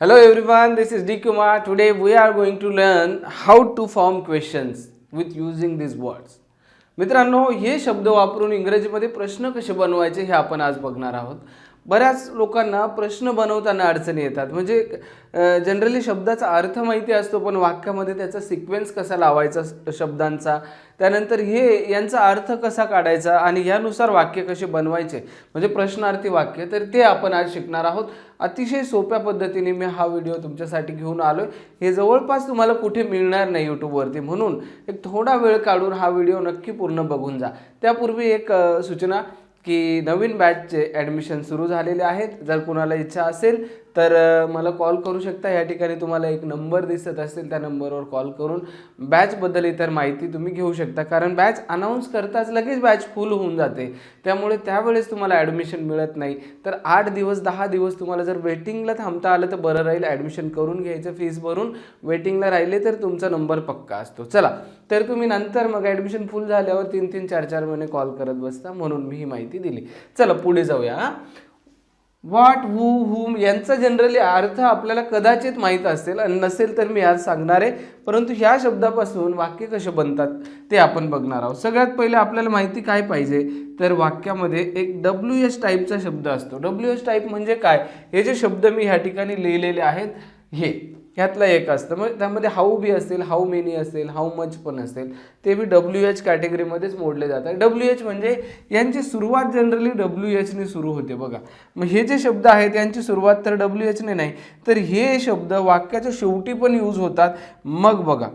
Hello everyone, this is D Kumar. Today we are going to learn how to form questions with using these words. मित्रांनो हे शब्द वापरून इंग्रजीमध्ये प्रश्न कसे बनवायचे हे आपण आज बघणार आहोत बऱ्याच लोकांना प्रश्न बनवताना अडचणी येतात. म्हणजे जनरली शब्दाचा अर्थ माहिती असतो पण वाक्यामध्ये त्याचा सिक्वेन्स कसा लावायचा शब्दांचा? त्यानंतर हे यांचा अर्थ कसा काढायचा? आणि ह्यानुसार वाक्य कसे बनवायचे? म्हणजे प्रश्नार्थी वाक्य तर ते आपण आज शिकणार आहोत. अतिशय सोप्या पद्धतीने मी हा व्हिडिओ तुमच्यासाठी घेऊन आलो हे जवळपास तुम्हाला कुठे मिळणार नाही यूट्यूबवरती म्हणून एक थोडा वेळ काढून हा व्हिडिओ नक्की पूर्ण बघून जा. त्यापूर्वी एक सूचना. की नवीन बॅचचे ॲडमिशन सुरू झालेले आहेत. जर कुणाला इच्छा असेल तर मला कॉल करू शकता? या ठिकाणी तुम्हाला एक नंबर दिसत असेल त्या नंबरवर कॉल करून. बॅचबद्दल इतर माहिती तुम्ही घेऊ शकता कारण बॅच अनाऊन्स करताच लगेच बॅच फुल होऊन जाते. त्यामुळे त्यावेळेस तुम्हाला ॲडमिशन मिळत नाही. तर आठ दिवस दहा दिवस तुम्हाला जर वेटिंगला थांबता आलं तर बरं राहील. ॲडमिशन करून घ्यायचं फीस भरून. वेटिंगला राहिले तर तुमचा नंबर पक्का असतो. चला तर तुम्ही नंतर मग ॲडमिशन फुल झाल्यावर तीन तीन चार चार महिने कॉल करत बसता म्हणून मी ही माहिती दिली. चला पुढे जाऊया हां. व्हॉट हू हुम यांचा जनरली अर्थ आपल्याला कदाचित माहीत असेल आणि नसेल तर मी आज सांगणार आहे. परंतु ह्या शब्दापासून वाक्य कसे बनतात ते आपण बघणार आहोत. सगळ्यात पहिले आपल्याला माहिती काय पाहिजे? तर वाक्यामध्ये एक डब्ल्यू एस टाईपचा शब्द असतो. डब्ल्यू एस टाईप म्हणजे काय? हे जे शब्द मी ह्या ठिकाणी लिहिलेले आहेत हे. ह्यातलं एक असतं. मग त्यामध्ये हाऊ बी असेल हाऊ मेनी असेल हाऊ मच पण असेल ते बी डब्ल्यू एच कॅटेगरीमध्येच मोडले जातात. डब्ल्यू एच म्हणजे यांची सुरुवात जनरली डब्ल्यू एचने सुरू होते बघा. मग हे जे शब्द आहेत यांची सुरुवात तर डब्ल्यू एचने नाही तर हे शब्द वाक्याच्या शेवटी पण यूज होतात. मग बघा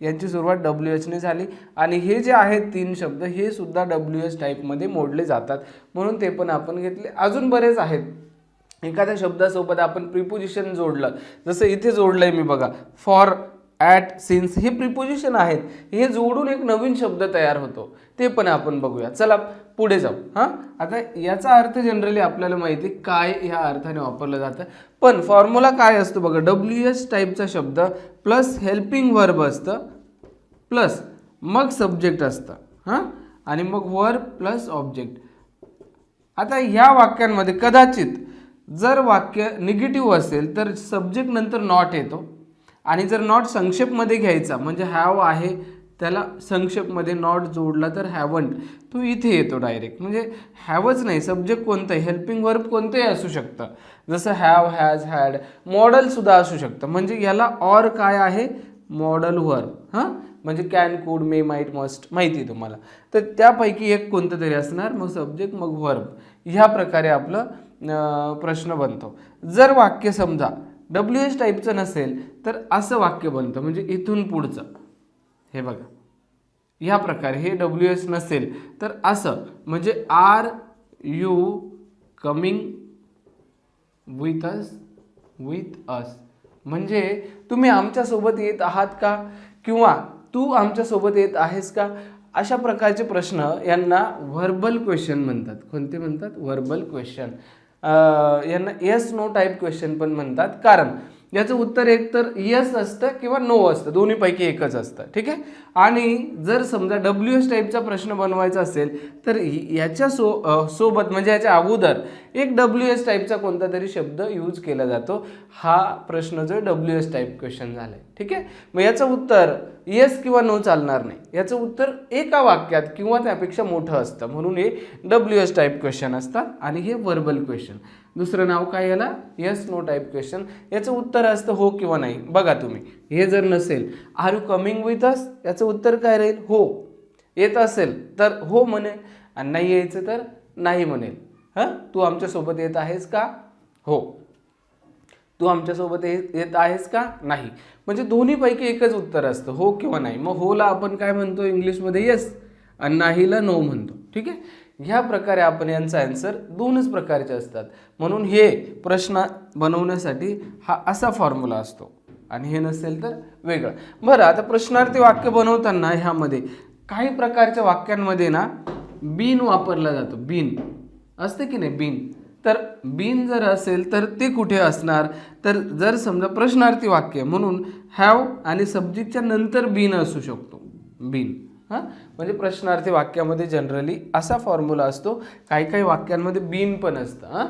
यांची सुरुवात डब्ल्यू एचने झाली. आणि हे जे आहेत तीन शब्द हे सुद्धा डब्ल्यू एच टाईपमध्ये मोडले जातात. म्हणून ते पण आपण घेतले. अजून बरेच आहेत. एखाद्या शब्दासोबत आपण प्रिपोजिशन जोडलं जसं इथे जोडलंय मी बघा फॉर ॲट सिन्स हे प्रिपोजिशन आहेत. हे जोडून एक नवीन शब्द तयार होतो. ते पण आपण बघूया. चला पुढे जाऊ. हां? आता याचा अर्थ जनरली आपल्याला माहिती आहे काय ह्या अर्थाने वापरलं जातं. पण फॉर्म्युला काय असतो बघा? डब्ल्यू एस टाईपचा शब्द प्लस हेल्पिंग वर्ब असतं प्लस मग सब्जेक्ट असतं. हां? आणि मग वर प्लस ऑब्जेक्ट आता ह्या वाक्यांमध्ये कदाचित जर वाक्य निगेटिव्ह असेल तर सब्जेक्ट नंतर नॉट येतो. आणि जर नॉट संक्षेपमध्ये घ्यायचा म्हणजे हॅव आहे त्याला संक्षेपमध्ये नॉट जोडला तर हॅवंट तो इथे येतो डायरेक्ट म्हणजे हॅवच नाही सब्जेक्ट कोणतंही हेल्पिंग वर्ब कोणतंही असू शकतं. जसं हॅव हॅज हॅड मॉडलसुद्धा असू शकतं. म्हणजे याला ऑर काय आहे? मॉडल वर्ब हां? म्हणजे can could may might must माहिती आहे तुम्हाला. तर त्यापैकी एक कोणतं तरी असणार? मग सब्जेक्ट मग वर्ब ह्या प्रकारे आपलं प्रश्न बनतो. जर वाक्य समजा डब्ल्यू एच टाईपचं नसेल तर असं वाक्य बनतं म्हणजे इथून पुढचं. हे बघा. ह्या प्रकारे हे डब्ल्यू एस नसेल तर असं म्हणजे are you coming with us with us म्हणजे तुम्ही आमच्यासोबत येत आहात का? किंवा तू आमच्यासोबत येत आहेस का? अशा प्रकारचे प्रश्न यांना व्हर्बल क्वेश्चन म्हणतात. कोणते म्हणतात? व्हर्बल क्वेश्चन यांना येस नो टाईप क्वेश्चन पण म्हणतात. कारण याचं उत्तर एक तर असतं किंवा नो असतं. दोन्हीपैकी एकच असतं. ठीक आहे? आणि जर समजा डब्ल्यू एस टाईपचा प्रश्न बनवायचा असेल तर याच्या सो सोबत म्हणजे याच्या अगोदर एक डब्ल्यू एस टाईपचा कोणता तरी शब्द यूज केला जातो. हा प्रश्न जो डब्ल्यू एस टाईप क्वेश्चन झाला आहे ठीक आहे? मग याचं उत्तर येस किंवा नो चालणार नाही. याचं उत्तर एका वाक्यात किंवा त्यापेक्षा मोठं असतं. म्हणून हे डब्ल्यू एस टाईप क्वेश्चन असतात आणि हे वर्बल क्वेश्चन दुसरं नाव काय याला? येस नो टाईप क्वेश्चन याचं उत्तर असतं हो किंवा नाही. बघा तुम्ही. हे जर नसेल are you coming with us याचं उत्तर काय राहील? हो. येत असेल तर हो म्हणेल. आणि नाही यायचं तर नाही म्हणेल. हां? तू आमच्यासोबत येत आहेस का? हो. तू आमच्यासोबत येत आहेस का? नाही. म्हणजे दोन्हीपैकी एकच उत्तर असतं हो किंवा नाही. मग होला आपण काय म्हणतो इंग्लिशमध्ये? येस आणि नाहीला नो म्हणतो. ठीक आहे? ह्या प्रकारे आपण यांचा आन्सर दोनच प्रकारचे असतात. म्हणून हे प्रश्न बनवण्यासाठी हा असा फॉर्म्युला असतो. आणि हे नसेल तर वेगळं. बरं आता प्रश्नार्थी वाक्य बनवताना ह्यामध्ये काही प्रकारच्या वाक्यांमध्ये ना बीन वापरला जातो. बीन असते की नाही? बीन तर बीन जर असेल तर ते कुठे असणार? तर जर समजा प्रश्नार्थी वाक्य म्हणून हॅव आणि सब्जेक्टच्या नंतर बीन असू शकतो. बीन हां? म्हणजे प्रश्नार्थी वाक्यामध्ये जनरली असा फॉर्म्युला असतो. काही काही वाक्यांमध्ये बीन पण असतं हां?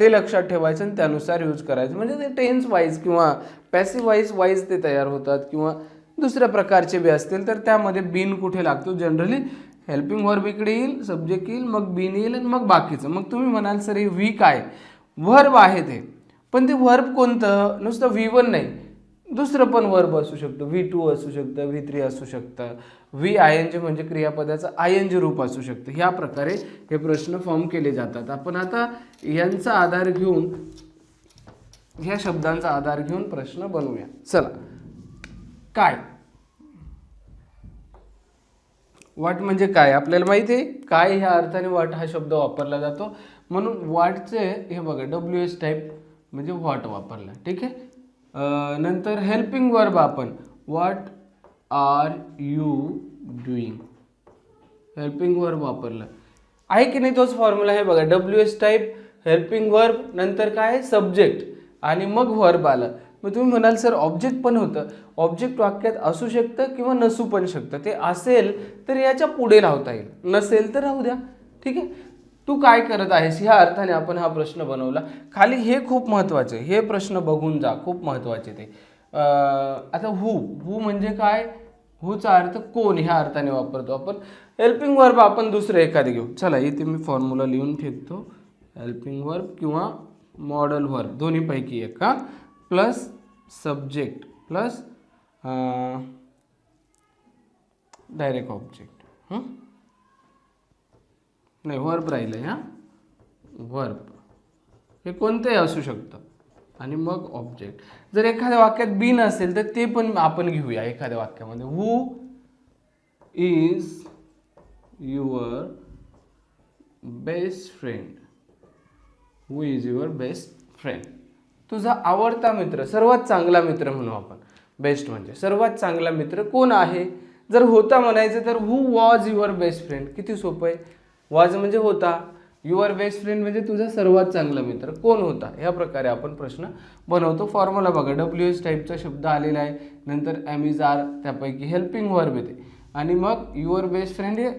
ते लक्षात ठेवायचं आणि त्यानुसार यूज करायचं. म्हणजे ते टेन्स वाईज किंवा पॅसिव वाईज वाईज ते तयार होतात किंवा दुसऱ्या प्रकारचे बी असतील तर त्यामध्ये बीन कुठे लागतो? जनरली हेल्पिंग वर्ब इकडे येईल सब्जेक्ट येईल मग बीन येईल आणि मग बाकीचं. मग तुम्ही म्हणाल सर हे वी काय? वर्ब आहे ते. पण ते वर्ब कोणतं? नुसतं व्ही वन नाही. दुसरं पण वर्ब असू शकतं व्ही टू असू शकतं व्ही थ्री असू शकतं. व्ही आय एन जी म्हणजे क्रियापदाचं आय एन जी रूप असू शकतं. ह्या प्रकारे हे प्रश्न फॉर्म केले जातात. आपण आता यांचा आधार घेऊन ह्या शब्दांचा आधार घेऊन प्रश्न बनवूया. चला. काय? वाट म्हणजे काय? आपल्याला माहिती आहे? काय ह्या अर्थाने वाट हा शब्द वापरला जातो? म्हणून वाटचे हे बघा डब्ल्यू एस टाईप म्हणजे व्हॉट वापरला. ठीक आहे? नंतर हेल्पिंग वर्ब आपण. What are you doing helping verb वापरला. आहे की नाही तोच फॉर्म्युला आहे बघा W H type helping verb नंतर काय सब्जेक्ट आणि मग वर्ब आलं. मग तुम्ही म्हणाल सर ऑब्जेक्ट पण होतं. ऑब्जेक्ट वाक्यात असू शकतं किंवा नसू पण शकतं. ते असेल तर याच्यापुढे लावता येईल. नसेल तर राहू द्या. ठीक आहे? तू काय करत आहेस? ह्या अर्थाने आपण हा प्रश्न बनवला. खाली हे खूप महत्त्वाचे हे प्रश्न बघून जा. खूप महत्त्वाचे ते. आता हू हू म्हणजे काय? हूचा अर्थ कोण? ह्या अर्थाने वापरतो आपण. हेल्पिंग वर्ब आपण दुसरं एखादे घेऊ. चला इथे मी फॉर्म्युला लिहून ठेवतो. हेल्पिंग वर्ब किंवा मॉडल वर्ब दोन्हीपैकी एक का plus subject plus direct object नाही वर्ब राहिलं आहे हां? वर्ब हे कोणतंही असू शकतं. आणि मग ऑब्जेक्ट जर एखाद्या वाक्यात बीन असेल तर ते पण आपण घेऊया एखाद्या वाक्यामध्ये. Who is your best friend who is your best friend तुझा आवडता मित्र सर्वात चांगला मित्र म्हणू आपण. बेस्ट म्हणजे सर्वात चांगला मित्र कोण आहे? जर होता म्हणायचं तर who was your best friend किती सोपं आहे? वॉज म्हणजे होता. युअर बेस्ट फ्रेंड म्हणजे तुझा सर्वात चांगला मित्र. कोण होता? ह्या प्रकारे आपण प्रश्न बनवतो. फॉर्म्युला बघा. डब्ल्यू एस टाईपचा शब्द आलेला आहे. नंतर ॲमिज आर त्यापैकी हेल्पिंग वर्ब येते. आणि मग युअर बेस्ट फ्रेंड हे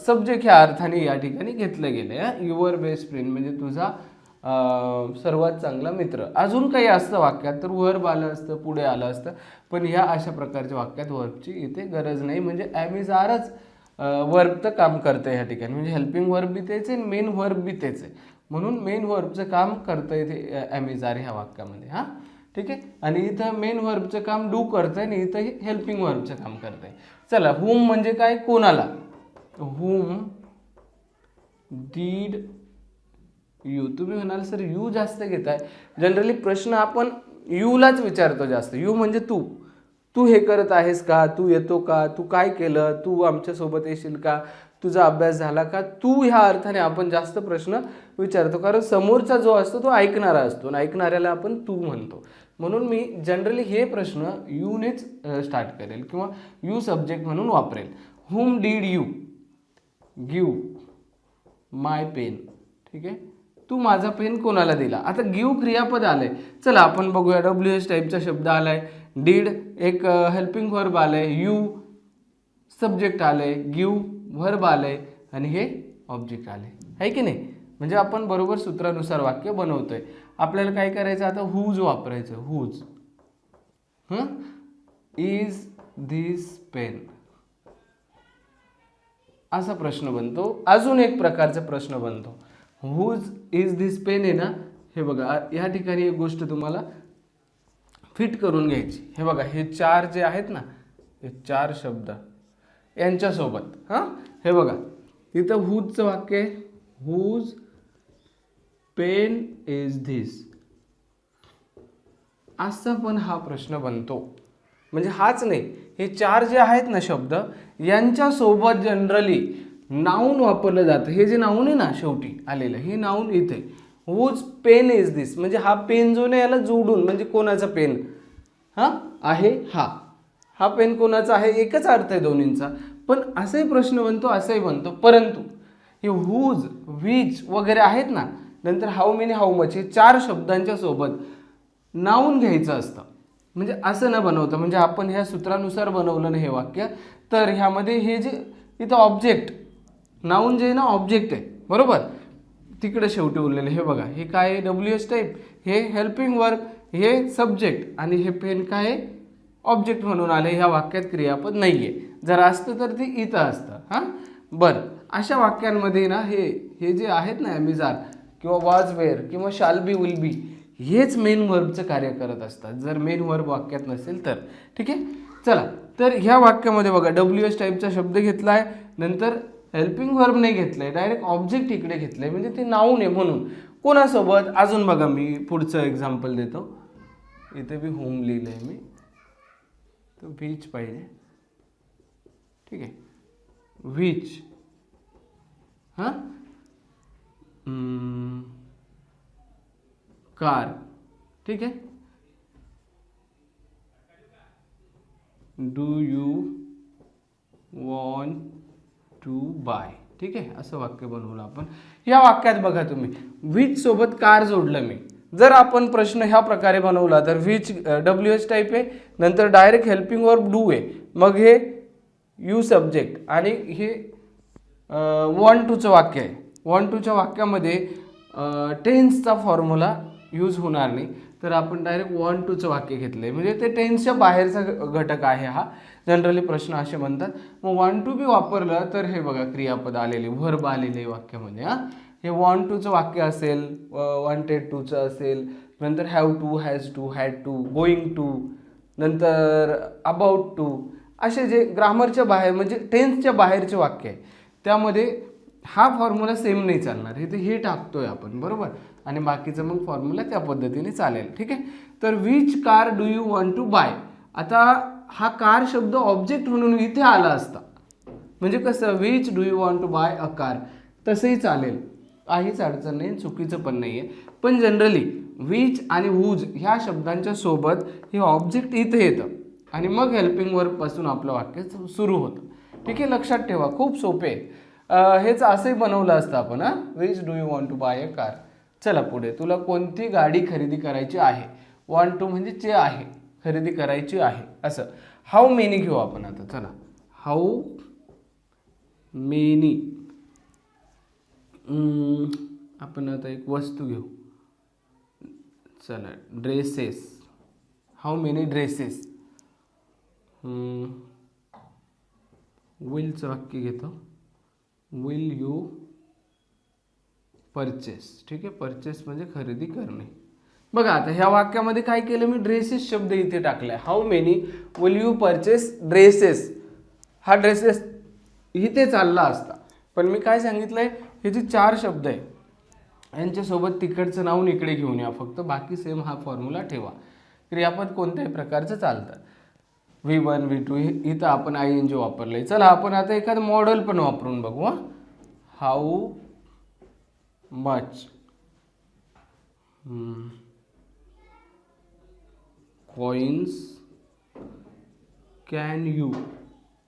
सब्जेक्ट ह्या अर्थाने या ठिकाणी घेतलं गेलं आहे युअर बेस्ट फ्रेंड म्हणजे तुझा सर्वात चांगला मित्र. अजून काही असतं वाक्यात? तर वर्ब आलं असतं पुढे आलं असतं. पण ह्या अशा प्रकारच्या वाक्यात वर्बची इथे गरज नाही. म्हणजे ॲमिज आरच वर्बचं काम करतं ह्या ठिकाणी. म्हणजे हेल्पिंग वर्ब बी तेच आहे मेन वर्ब बी तेच आहे. म्हणून मेन वर्बचं काम करतं इथे ॲमेझार ह्या वाक्यामध्ये हां? ठीक आहे? आणि इथं मेन वर्बचं काम डू करतंय आणि इथं हेल्पिंग वर्बचं काम करतंय. चला हुम म्हणजे काय? कोणाला? हुम डीड यू तुम्ही म्हणाल सर यू जास्त घेताय. जनरली प्रश्न आपण यूलाच विचारतो जास्त. यू म्हणजे तू. तू हे करत आहेस का? तू येतो का? तू काय केलं? तू आमच्यासोबत येशील का? तुझा अभ्यास झाला का? तू ह्या अर्थाने आपण जास्त प्रश्न विचारतो. कारण समोरचा जो असतो तो ऐकणारा असतो आणि ऐकणाऱ्याला आपण तू म्हणतो. म्हणून मी जनरली हे प्रश्न यूनेच स्टार्ट करेल किंवा यू सब्जेक्ट म्हणून वापरेल. Whom did you give my pen ठीक आहे? तू माझा पेन कोणाला दिला? आता गिव क्रियापद आलं आहे चला आपण बघूया. डब्ल्यू एस टाईपचा शब्द आलाय. डीड एक हेल्पिंग वर्ब आहे यू सब्जेक्ट आलंय. गिव वर्ब आलंय. आणि हे ऑब्जेक्ट आले आहे की नाही? म्हणजे आपण बरोबर सूत्रानुसार वाक्य बनवतोय. आपल्याला काय करायचं आता? हुज वापरायचं? हुज हं? इज धिस पेन असा प्रश्न बनतो. अजून एक प्रकारचा प्रश्न बनतो. हुज इज दिस पेन आहे ना? हे बघा या ठिकाणी एक गोष्ट तुम्हाला फिट करून घ्यायची. हे बघा हे चार जे आहेत ना हे चार शब्द यांच्यासोबत हां? हे बघा इथं हुजचं वाक्य आहे? हुज पेन इज धिस असा पण हा प्रश्न बनतो. म्हणजे हाच नाही हे चार जे आहेत ना शब्द यांच्यासोबत जनरली नाऊन वापरलं जातं. हे जे नाऊन आहे ना शेवटी आलेलं हे नाऊन इथे. वूज पेन इज दिस म्हणजे हा पेन जो नाही याला जोडून म्हणजे कोणाचा पेन हा? आहे हा. हा पेन कोणाचा आहे? एकच अर्थ आहे दोन्हींचा. पण असाही प्रश्न बनतो असाही बनतो. परंतु हे हुज वीज वगैरे आहेत ना नंतर हाऊ मेनी हाऊ मच हे चार शब्दांच्या सोबत नावून घ्यायचं असतं. म्हणजे असं न बनवतं म्हणजे आपण ह्या सूत्रानुसार बनवलं ना हे वाक्य तर ह्यामध्ये हे जे इथं ऑब्जेक्ट नाऊन जे आहे ना ऑब्जेक्ट आहे. बरोबर? तिकडे शेवटी उरलेले. हे बघा हे काय आहे? डब्ल्यू एस टाईप हे हेल्पिंग वर्क हे सब्जेक्ट आणि हे पेन काय आहे? ऑब्जेक्ट म्हणून आले. ह्या वाक्यात क्रियापद नाही आहे जर असतं तर ते इथं असतं. हां? बरं. अशा वाक्यांमध्ये ना हे हे जे आहेत ना ॲमेझॉन किंवा वॉज वेअर किंवा शाल बी विल बी हेच मेन वर्बचं कार्य करत असतात. जर मेन वर्ब वाक्यात नसेल तर. ठीक आहे? चला. तर ह्या वाक्यामध्ये बघा डब्ल्यू एस टाईपचा शब्द घेतला आहे नंतर हेल्पिंग वर्ब नाही घेतलं आहे डायरेक्ट ऑब्जेक्ट इकडे घेतलं आहे म्हणजे ते नाव आहे म्हणून. कोणासोबत? अजून बघा मी पुढचं एक्झाम्पल देतो. इथे बी होम लिहिलं आहे मी. तर व्हीच पाहिजे. ठीक आहे. व्हीच हां? कार ठीक आहे. Do you want to buy ठीक आहे? असं वाक्य बनवलं आपण. या वाक्यात बघा तुम्ही. विच सोबत कार जोडलं मी. जर आपण प्रश्न ह्या प्रकारे बनवला तर विच डब्ल्यू एच टाईप आहे नंतर डायरेक्ट हेल्पिंग वर्ब डू आहे. मग हे यू सब्जेक्ट आणि हे वन टूचं वाक्य आहे. वन टूच्या वाक्यामध्ये टेन्सचा फॉर्म्युला यूज होणार नाही. तर आपण डायरेक्ट वन टूचं वाक्य घेतलं आहे म्हणजे ते टेन्सच्या बाहेरचा घ- घटक आहे हा. जनरली प्रश्न असे म्हणतात. मग वन टू बी वापरलं तर हे बघा क्रियापद आलेले व्हर्ब आलेले वाक्यामध्ये हां. हे वन टूचं वाक्य असेल वॉन्टेड टूचं असेल नंतर have to has to had to going to नंतर अबाउट टू असे जे ग्रामरच्या बाहेर म्हणजे टेन्सच्या बाहेरचे वाक्य आहे. त्यामध्ये हा फॉर्म्युला सेम नाही चालणार. हे तर हे टाकतोय आपण बरोबर? आणि बाकीचं मग फॉर्म्युला त्या पद्धतीने चालेल. ठीक आहे? तर which car do you want to buy आता हा कार शब्द ऑब्जेक्ट म्हणून इथे आला असता. म्हणजे कसं? Which do you want to buy a car तसंही चालेल. काहीच अडचण नाही चुकीचं पण नाही आहे पण जनरली विच आणि वूज ह्या शब्दांच्या सोबत हे ऑब्जेक्ट इथे येतं. आणि मग हेल्पिंग वर्कपासून आपलं वाक्य सुरू होतं. ठीक आहे? लक्षात ठेवा. खूप सोपे. हेच असंही बनवलं असतं आपण हां. Which do you want to buy a car चला पुढे. तुला कोणती गाडी खरेदी करायची आहे? वन टू म्हणजे जे आहे खरेदी करायची आहे. असं. हाऊ मेनी घेऊ आपण आता? चला. हाऊ मेनी आपण आता एक वस्तू घेऊ. चला. ड्रेसेस हाऊ मेनी ड्रेसेस विलचं वाक्य घेतो. विल यू परचेस ठीक आहे? परचेस म्हणजे खरेदी करणे. बघा आता ह्या वाक्यामध्ये काय केलं मी? ड्रेसेस शब्द इथे टाकलाय. How many will you purchase dresses हा ड्रेसेस इथे चालला असता. पण मी काय सांगितलंय? हे जे चार शब्द आहे यांच्यासोबत तिकडचं नाव इकडे घेऊन या. फक्त बाकी सेम हा फॉर्म्युला ठेवा. क्रियापद कोणत्याही प्रकारचं चालतं. व्ही वन व्ही टू इथं आपण आय एन जी वापरलंय. चला आपण आता एखादं मॉडेल पण वापरून बघू how much. Much coins can you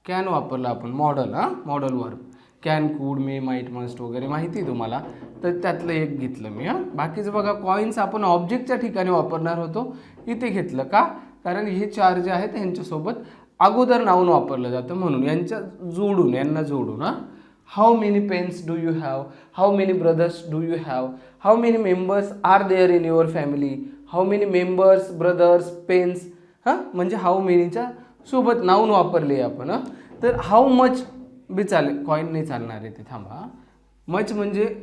can वापरलं आपण. मॉडल हां? मॉडलवर can could may might must वगैरे माहिती आहे तुम्हाला. तर त्यातलं एक घेतलं मी हां? बाकीचं बघा कॉईन्स आपण ऑब्जेक्टच्या ठिकाणी वापरणार होतो. इथे घेतलं का? कारण हे चार जे आहेत यांच्यासोबत अगोदर नावून वापरलं जातं म्हणून. यांच्या जोडून यांना जोडून हां? How many pens do you have how many brothers do you have how many members are there in your family how many members brothers pens हां म्हणजे हाऊ मेनीच्या सोबत नाऊन वापरले आपण हां? तर हाऊ मच बी चालेल कॉईन नाही चालणार आहे ते थांबा मच म्हणजे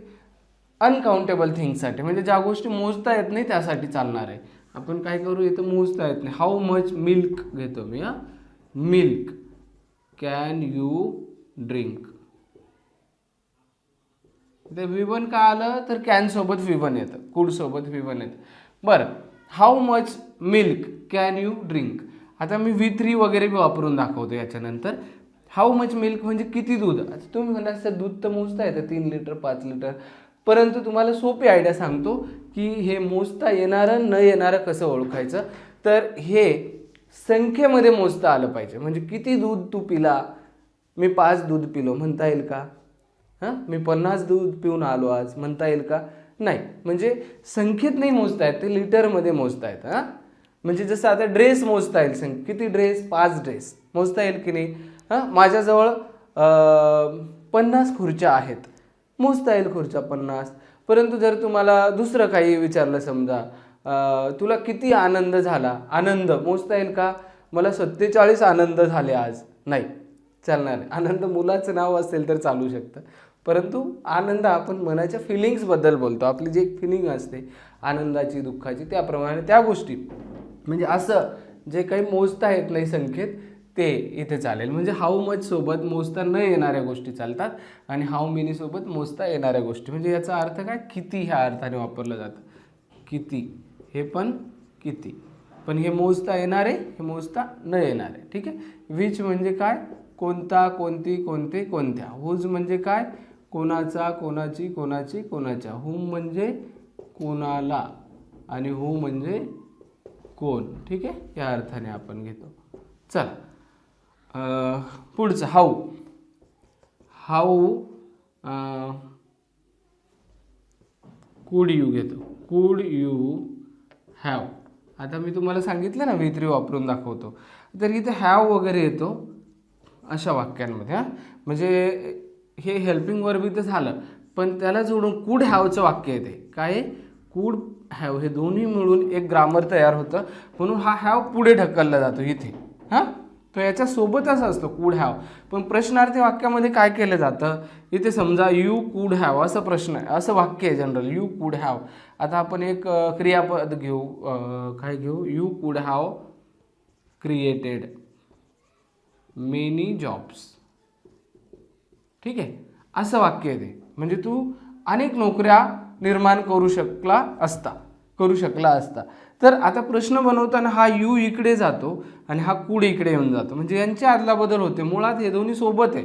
अनकाउंटेबल थिंगसाठी म्हणजे ज्या गोष्टी मोजता येत नाही त्यासाठी चालणार आहे. आपण काय करू इथं मोजता येत नाही. हाऊ मच मिल्क घेतो मी हां? मिल्क कॅन यू ड्रिंक ते व्ही वन का आलं तर कॅनसोबत व्ही वन येतं कूडसोबत व्ही वन येतं. बरं how much milk can you drink आता मी व्ही थ्री वगैरे बी वापरून दाखवतो याच्यानंतर. हाऊ मच मिल्क म्हणजे किती दूध? आता तुम्ही म्हणा सर दूध तर मोजता येतं तीन लिटर पाच लिटर परंतु तुम्हाला सोपी आयडिया सांगतो की हे मोजता येणारं न येणारं कसं ओळखायचं? तर हे संख्येमध्ये मोजता आलं पाहिजे. म्हणजे किती दूध तू पिला? मी पाच दूध पिलो म्हणता येईल का? हां? मी पन्नास दूध पिऊन आलो आज म्हणता येईल का? नाही. म्हणजे संख्येत नाही मोजता येत ते लिटरमध्ये मोजता हां? म्हणजे जसं आता ड्रेस मोजता येईल संख्या. किती ड्रेस? पाच ड्रेस. मोजता येईल की नाही? हां? माझ्याजवळ पन्नास खुर्च्या आहेत. मोजता येईल खुर्च्या पन्नास. परंतु जर तुम्हाला दुसरं काही विचारलं समजा तुला किती आनंद झाला? आनंद. मोजता येईल का? मला सत्तेचाळीस आनंद झाले आज. नाही. चालणार आनंद मुलाचं नाव असेल तर चालू शकतं. परंतु आनंद आपण मनाच्या फिलिंग्सबद्दल बोलतो. आपली जी एक फिलिंग असते आनंदाची दुःखाची त्याप्रमाणे त्या गोष्टी. म्हणजे असं जे काही मोजता येत नाही संख्येत ते इथे चालेल. म्हणजे हाऊ मच सोबत मोजता न येणाऱ्या गोष्टी चालतात आणि हाऊ मिनीसोबत मोजता येणाऱ्या गोष्टी. म्हणजे याचा अर्थ काय? किती ह्या अर्थाने वापरलं जातं. किती. हे पण किती. पण हे मोजता येणारे हे मोजता न येणारे. ठीक आहे? विच म्हणजे काय? कोणता कोणती कोणते कोणत्या. हुज म्हणजे काय? कोणाचा कोणाची कोणाची कोणाच्या. हुम म्हणजे कोणाला आणि हु म्हणजे कोण. ठीक आहे? या अर्थाने आपण घेतो. चला. पुढचं. हाऊ. हाऊ कुड यू घेतो. कुड यू हॅव आता मी तुम्हाला सांगितलं ना वेत्री वापरून दाखवतो. तर इथे हॅव वगैरे येतो अशा वाक्यांमध्ये हां. म्हणजे हे हेल्पिंग वर्ब इथं झालं. पण त्याला जोडून कुड हॅवचं वाक्य येते. काय? कूड कुड हॅव हे दोन्ही मिळून एक ग्रामर तयार होतं. म्हणून हा हॅव पुढे ढकलला जातो इथे. हां? तो याच्यासोबतच असतो कुड हॅव. पण प्रश्नार्थी वाक्यामध्ये काय केलं जातं? इथे समजा यू कुड हॅव असं प्रश्न आहे असं वाक्य आहे जनरल यू कुड हॅव. आता आपण एक क्रियापद घेऊ. काय घेऊ? यू कुड हॅव क्रिएटेड मेनी जॉब्स. ठीक आहे? असं वाक्य आहे ते. म्हणजे तू अनेक नोकऱ्या निर्माण करू शकला असता करू शकला असता. तर आता प्रश्न बनवताना हा यू इकडे जातो आणि हा कूड इकडे येऊन जातो. म्हणजे यांच्या आदला बदल होते. मुळात हे दोन्ही सोबत आहे.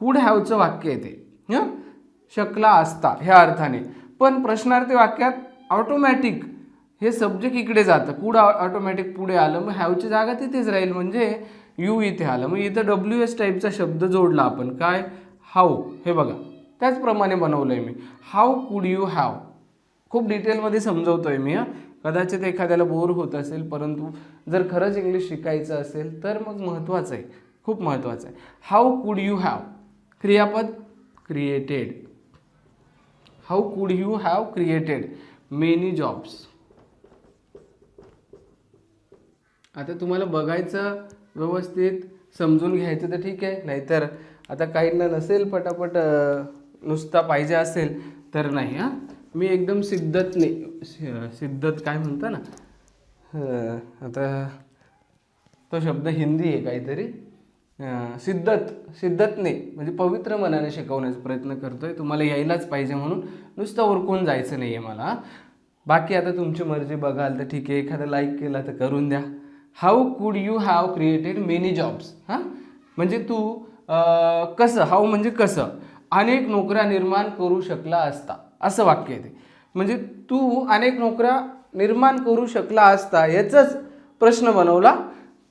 कूड हॅवचं वाक्य येते हं? शकला असता ह्या अर्थाने. पण प्रश्नार्थी वाक्यात ऑटोमॅटिक हे सब्जेक्ट इकडे जातं. कूड ऑटोमॅटिक पुढे आलं मग हॅवची जागा तिथेच राहील. म्हणजे यू इथे आलं. मग इथं डब्ल्यू एस टाईपचा शब्द जोडला आपण. काय? हाऊ हे बघा. त्याचप्रमाणे बनवलं आहे मी. हाऊ कुड यू हॅव खूप डिटेलमध्ये समजवतोय मी हां. कदाचित एखाद्याला बोर होत असेल परंतु जर खरंच इंग्लिश शिकायचं असेल तर मग महत्त्वाचं आहे. खूप महत्त्वाचं आहे. हाऊ कुड यू हॅव क्रियापद? Created how could you have created many jobs आता तुम्हाला बघायचं व्यवस्थित समजून घ्यायचं तर ठीक आहे. नाहीतर आता काहींना नसेल पटापट नुसता पाहिजे असेल तर नाही हां. मी एकदम सिद्धत नाही सिद्धत काय म्हणता ना? आता तो शब्द हिंदी आहे काहीतरी. सिद्धत सिद्धत नाही म्हणजे पवित्र मनाने शिकवण्याचा प्रयत्न करतो आहे तुम्हाला यायलाच पाहिजे म्हणून नुसतं ओरकून जायचं नाही आहे मला. बाकी आता तुमची मर्जी बघाल तर ठीक आहे. एखादा लाईक केला तर करून द्या. How could you have created many jobs हां? म्हणजे तू कसं? हाऊ म्हणजे कसं? अनेक नोकऱ्या निर्माण करू शकला असता. असं वाक्य आहे ते. म्हणजे तू अनेक नोकऱ्या निर्माण करू शकला असता याचाच प्रश्न बनवला.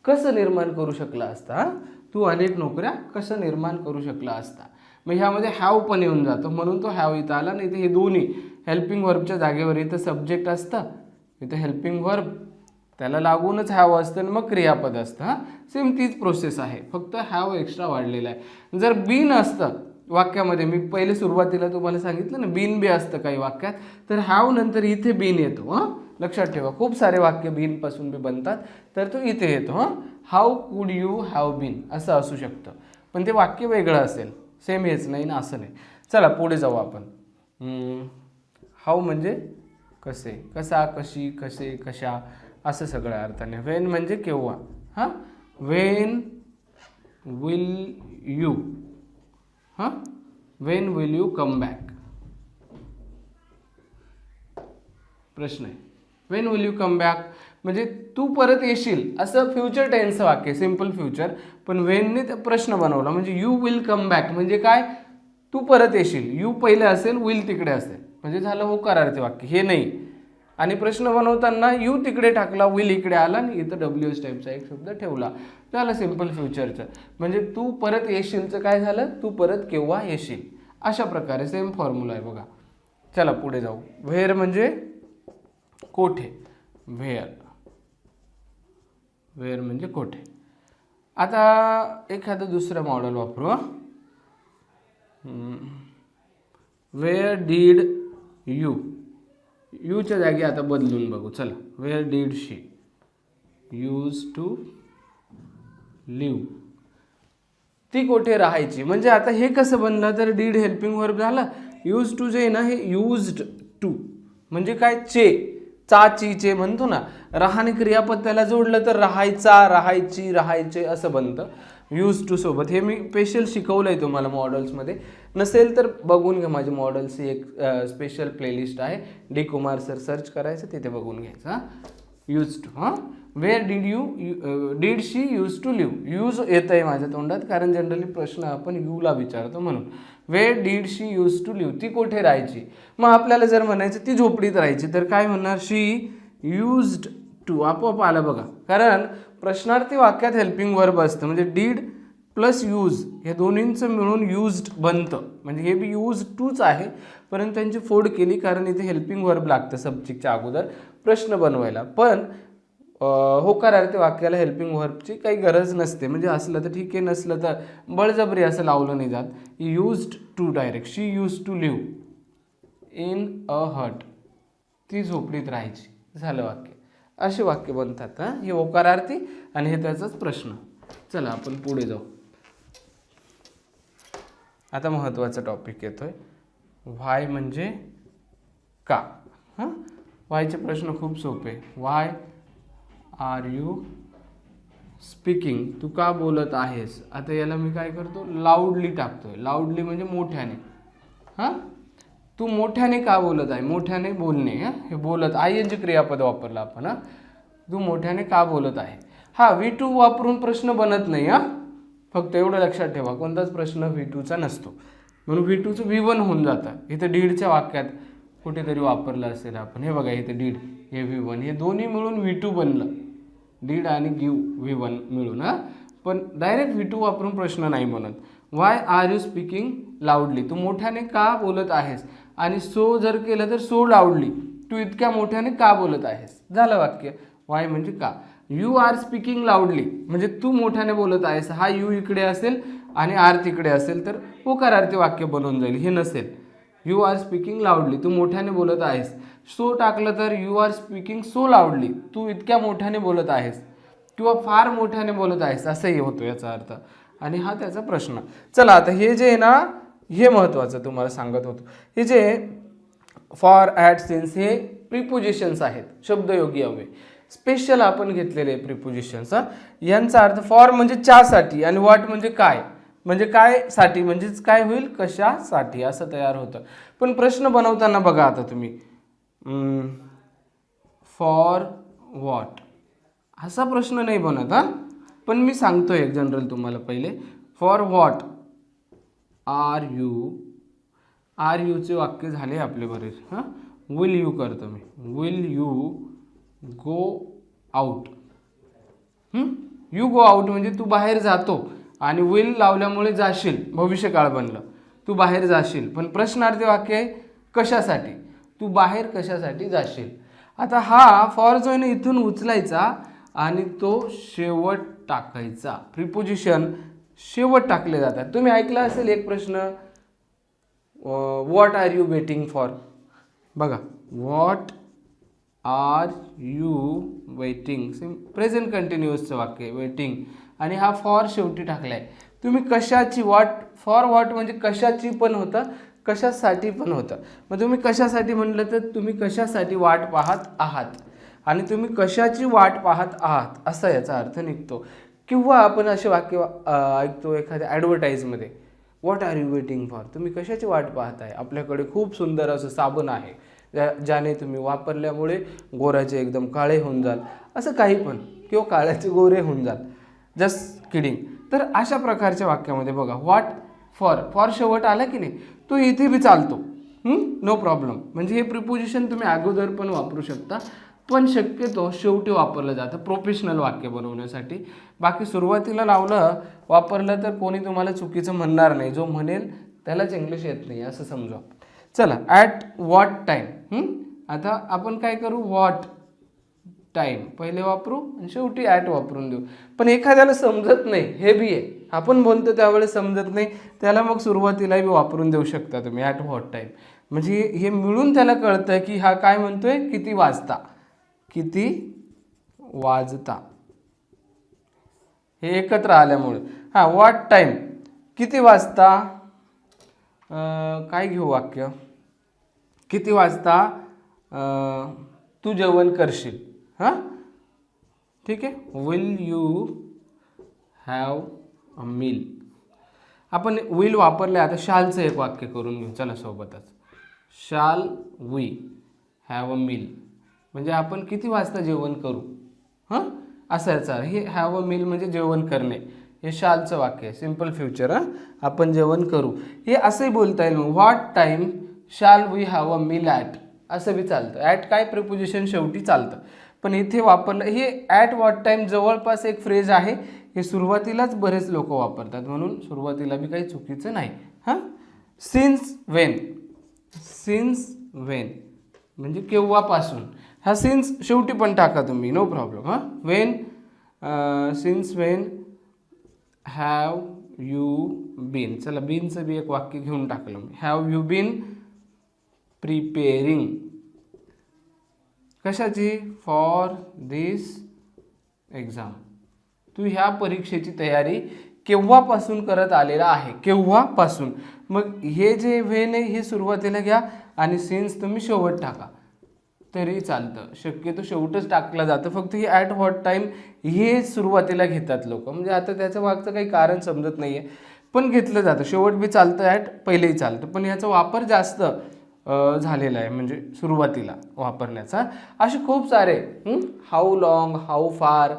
कसं निर्माण करू शकला असता? तू अनेक नोकऱ्या कसं निर्माण करू शकला असता? मग ह्यामध्ये हॅव पण येऊन जातो. म्हणून तो हॅव इथं आला. नाही तर हे दोन्ही हेल्पिंग वर्बच्या जागेवर इथं सब्जेक्ट असतं. इथं हेल्पिंग वर्ब त्याला लागूनच हॅव असतं आणि मग क्रियापद असतं हां? सेम तीच प्रोसेस आहे. फक्त हॅव एक्स्ट्रा वाढलेला आहे. जर बीन असतं वाक्यामध्ये मी पहिले सुरुवातीला तुम्हाला सांगितलं ना बीन बी असतं काही वाक्यात तर हॅव नंतर इथे बीन येतो हां? लक्षात ठेवा. खूप सारे वाक्य बीनपासून बी बनतात तर तो इथे येतो हां? How could you have bin असं असू शकतं. पण ते वाक्य वेगळं असेल. सेम हेच नाही ना असं नाही. चला पुढे जाऊ आपण. हाऊ म्हणजे कसे? कसा कशी कसे कशा? असं सगळ्या अर्थाने. वेन म्हणजे केव्हा? हां? वेन विल यू हां? When will you come back प्रश्न आहे. When will you come back म्हणजे तू परत येशील. असं फ्युचर टेन्सचं वाक्य सिंपल फ्युचर पण वेनने ते प्रश्न बनवला. म्हणजे यू विल कम बॅक म्हणजे काय? तू परत येशील. यू पहिले असेल विल तिकडे असेल. म्हणजे झालं हो करार्थी वाक्य. हे नाही. आणि प्रश्न बनवताना यू तिकडे टाकला विल इकडे आला आणि इथं डब्ल्यू एस टाईपचा एक शब्द ठेवला. झालं सिंपल फ्युचरचं म्हणजे तू परत येशीलचं काय झालं? तू परत केव्हा येशील? अशा प्रकारे सेम फॉर्म्युला आहे बघा. चला पुढे जाऊ. व्हेअर म्हणजे कोठे? व्हेअर व्हेअर म्हणजे कोठे? आता एखादं दुसरं मॉडेल वापरू वेअर डीड यू यूच्या जागी आता बदलून बघू. चला where did she use to live ती कुठे राहायची? म्हणजे आता हे कसं बनलं? तर डीड हेल्पिंग वर्ब झालं. यूज टू जे आहे ना हे यूज्ड टू म्हणजे काय? चे. चा ची चे म्हणतो ना. राहाने क्रियापद त्याला जोडलं तर राहायचा राहायची राहायचे असं बनतं. यूज टू सोबत. हे मी स्पेशल शिकवलं आहे तुम्हाला मॉडेल्समध्ये नसेल तर बघून घ्या माझी मॉडल्सची एक स्पेशल प्लेलिस्ट आहे. डी कुमार सर सर्च करायचं तिथे बघून घ्यायचं हां. यूज टू हां. Where did you did she use to live use येतं आहे माझ्या तोंडात कारण जनरली प्रश्न आपण यूला विचारतो म्हणून. Where did she use to live ती कुठे राहायची? मग आपल्याला जर म्हणायचं ती झोपडीत राहायची तर काय म्हणणार? शी युज्ड टू आपोआप आलं बघा. कारण प्रश्नार्थी वाक्यात हेल्पिंग वर्ब असतं. म्हणजे डीड प्लस यूज हे दोन्हींचं मिळून यूज्ड बनतं. म्हणजे हे बी यूज टूच आहे. परंतु त्यांची फोड केली कारण इथे हेल्पिंग वर्ब लागतं सब्जेक्टच्या अगोदर प्रश्न बनवायला. पण अं, होकारार्थी वाक्याला हेल्पिंग वर्बची काही गरज नसते. म्हणजे असलं तर ठीक आहे नसलं तर बळजबरी असं लावलं नाही जात. Used to direct she use to live in a hut ती झोपडीत राहायची. झालं वाक्य. असे वाक्य बनतात हां? हे ओकारार्थी आणि हे त्याचाच प्रश्न. चला आपण पुढे जाऊ. आता महत्त्वाचा टॉपिक येतो आहे व्हाय म्हणजे का? हां? व्हायचे प्रश्न खूप सोपे. व्हाय आर यू स्पीकिंग तू का बोलत आहेस? आता याला मी काय करतो? लाऊडली टाकतोय. लाऊडली म्हणजे मोठ्याने. हां? तू मोठ्याने का बोलत आहे? मोठ्याने बोलणे हां? हे बोलत आय एन जी क्रियापद वापरलं आपण हां? तू मोठ्याने का बोलत आहे? हा व्ही टू वापरून प्रश्न बनत नाही हां? फक्त एवढं लक्षात ठेवा कोणताच प्रश्न व्ही टूचा नसतो. म्हणून व्ही टूचं व्ही वन होऊन जातं. इथं डीडच्या वाक्यात कुठेतरी वापरलं असेल आपण. हे बघा इथं डीड हे व्ही वन हे दोन्ही मिळून व्ही टू बनलं. डीड आणि गिव व्ही वन मिळून हां? पण डायरेक्ट व्ही टू वापरून प्रश्न नाही बनत. Why are you speaking loudly तू मोठ्याने का बोलत आहेस? आणि सो जर केलं तर सो लाऊडली तू इतक्या मोठ्याने का बोलत आहेस? झालं वाक्य. वाय म्हणजे का? यू आर स्पीकिंग लाऊडली म्हणजे तू मोठ्याने बोलत आहेस. हा यू इकडे असेल आणि आर तिकडे असेल तर होकारार्थी वाक्य बनवून जाईल. हे नसेल. यू आर स्पीकिंग लाऊडली तू मोठ्याने बोलत आहेस. सो टाकलं तर you are speaking so loudly तू इतक्या मोठ्याने बोलत आहेस. किंवा फार मोठ्याने बोलत आहेस. असंही होतो याचा अर्थ. आणि हा त्याचा प्रश्न. चला आता हे जे आहे ना हे महत्त्वाचं तुम्हाला सांगत होतो. हे जे फॉर ॲट सिन्स हे प्रिपोजिशन्स आहेत शब्दयोगी हवे स्पेशल आपण घेतलेले प्रिपोजिशन्स यांचा अर्थ फॉर म्हणजे च्यासाठी आणि वॉट म्हणजे काय? म्हणजे काय साठी? म्हणजेच काय होईल? कशासाठी? असं तयार होतं. पण प्रश्न बनवताना बघा आता तुम्ही. फॉर वॉट असा प्रश्न नाही बनत हां. पण मी सांगतो एक जनरल तुम्हाला पहिले. For what are you are यूचे वाक्य झाले आपले बरेच हां? विल यू करतो मी will you go out you go out म्हणजे तू बाहेर जातो आणि विल लावल्यामुळे जाशील. भविष्यकाळ बनलं. तू बाहेर जाशील. पण प्रश्नार्थी वाक्य आहे कशासाठी? तू बाहेर कशासाठी जाशील? आता हा फॉर जॉईन इथून उचलायचा आणि तो शेवट टाकायचा. प्रिपोजिशन शेवट टाकले जातात. तुम्ही ऐकलं असेल एक प्रश्न what are you waiting for बघा what are you waiting same present कंटिन्युअसचं वाक्य आहे वेटिंग आणि हा फॉर शेवटी टाकला आहे तुम्ही कशाची वॉट फॉर वॉट म्हणजे कशाची पण होतं कशासाठी पण होतं. मग तुम्ही कशासाठी म्हणलं तर तुम्ही कशासाठी वाट पाहत आहात? आणि तुम्ही कशाची वाट पाहत आहात? असा याचा अर्थ निघतो. किंवा आपण असे वाक्य ऐकतो एखाद्या ॲडव्हर्टाईजमध्ये what are you waiting for तुम्ही कशाची वाट पाहताय? आपल्याकडे खूप सुंदर असं साबण आहे ज्या ज्याने तुम्ही वापरल्यामुळे गोऱ्याचे एकदम काळे होऊन जाल. असं काही पण किंवा काळ्याचे गोरे होऊन जाल. जस्ट किडिंग तर अशा प्रकारच्या वाक्यामध्ये बघा व्हॉट फॉर फॉर शेवट आला की नाही? तो इथे बी चालतो. नो प्रॉब्लेम म्हणजे हे प्रिपोजिशन तुम्ही अगोदर पण वापरू शकता. पण शक्यतो शेवटी वापरलं जातं. प्रोफेशनल वाक्य बनवण्यासाठी. बाकी सुरुवातीला लावलं वापरलं तर कोणी तुम्हाला चुकीचं म्हणणार नाही. जो म्हणेल त्यालाच इंग्लिश येत नाही. असं समजा चला ॲट वॉट टाईम आता आपण काय करू? वॉट टाईम पहिले वापरू आणि शेवटी ॲट वापरून देऊ. पण एखाद्याला समजत नाही. हे बी आहे. आपण बोलतो त्यावेळेस समजत नाही. त्याला मग सुरुवातीलाही वापरून देऊ शकता तुम्ही. ॲट व्हॉट टाईम म्हणजे हे मिळून त्याला कळतं की हा काय म्हणतोय? किती वाजता? किती वाजता? हे एकत्र आल्यामुळे. हां वाट टाईम किती वाजता? काय घेऊ वाक्य? किती वाजता तू जेवण करशील? हां? ठीक आहे. Will you have a meal आपण विल वापरले आता शालचं एक वाक्य करून घेऊ. चला सोबतच. शाल वी हॅव अ मील म्हणजे आपण किती वाजता जेवण करू? हां? असं याचा हे हॅव अ मील म्हणजे जेवण करणे. हे शालचं वाक्य आहे. सिंपल फ्युचर हां? आपण जेवण करू. हे असंही बोलता येईल. मग what time shall we have a meal at असं बी चालतं. ॲट काय प्रिपोजिशन शेवटी चालतं. पण इथे वापरलं हे ॲट वॉट टाईम जवळपास एक फ्रेज आहे. हे सुरुवातीलाच बरेच लोक वापरतात. म्हणून सुरुवातीला बी काही चुकीचं नाही. हां? सिन्स वेन सिन्स वेन म्हणजे केव्हापासून? हा सिन्स शेवटी पण टाका तुम्ही नो प्रॉब्लेम हां? When since when have you been चला बीनचं बी एक वाक्य घेऊन टाकलं मी. हॅव यू बीन प्रिपेरिंग कशाची? फॉर दिस एक्झाम तू ह्या परीक्षेची तयारी केव्हापासून करत आलेला आहे? केव्हापासून? मग हे जे वेन आहे हे सुरुवातीला घ्या आणि सिन्स तुम्ही शेवट टाका. तरी चालतं. शक्यतो शेवटच टाकलं जातं. फक्त ही ॲट व्हॉट टाईम हे सुरुवातीला घेतात लोक. म्हणजे आता त्याचं मागचं काही कारण समजत नाही आहे पण घेतलं जातं. शेवट बी चालतं ॲट पहिलेही चालतं. पण याचा वापर जास्त झालेला आहे. म्हणजे सुरुवातीला वापरण्याचा. असे खूप सारे how long how far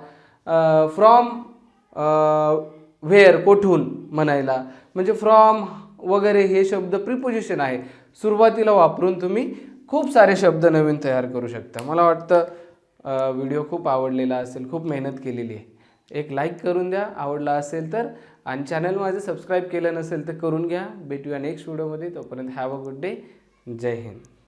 from where कोठून म्हणायला. म्हणजे फ्रॉम वगैरे हे शब्द प्रिपोजिशन आहे. सुरुवातीला वापरून तुम्ही खूप सारे शब्द नवीन तयार करू शकता. मला वाटतं व्हिडिओ खूप आवडलेला असेल खूप मेहनत केलेली आहे. एक लाईक करून द्या आवडला असेल तर. आणि चॅनल माझं सबस्क्राईब केलं नसेल तर करून घ्या. भेटूया नेक्स्ट व्हिडिओमध्ये. तोपर्यंत हॅव अ गुड डे. जय हिंद.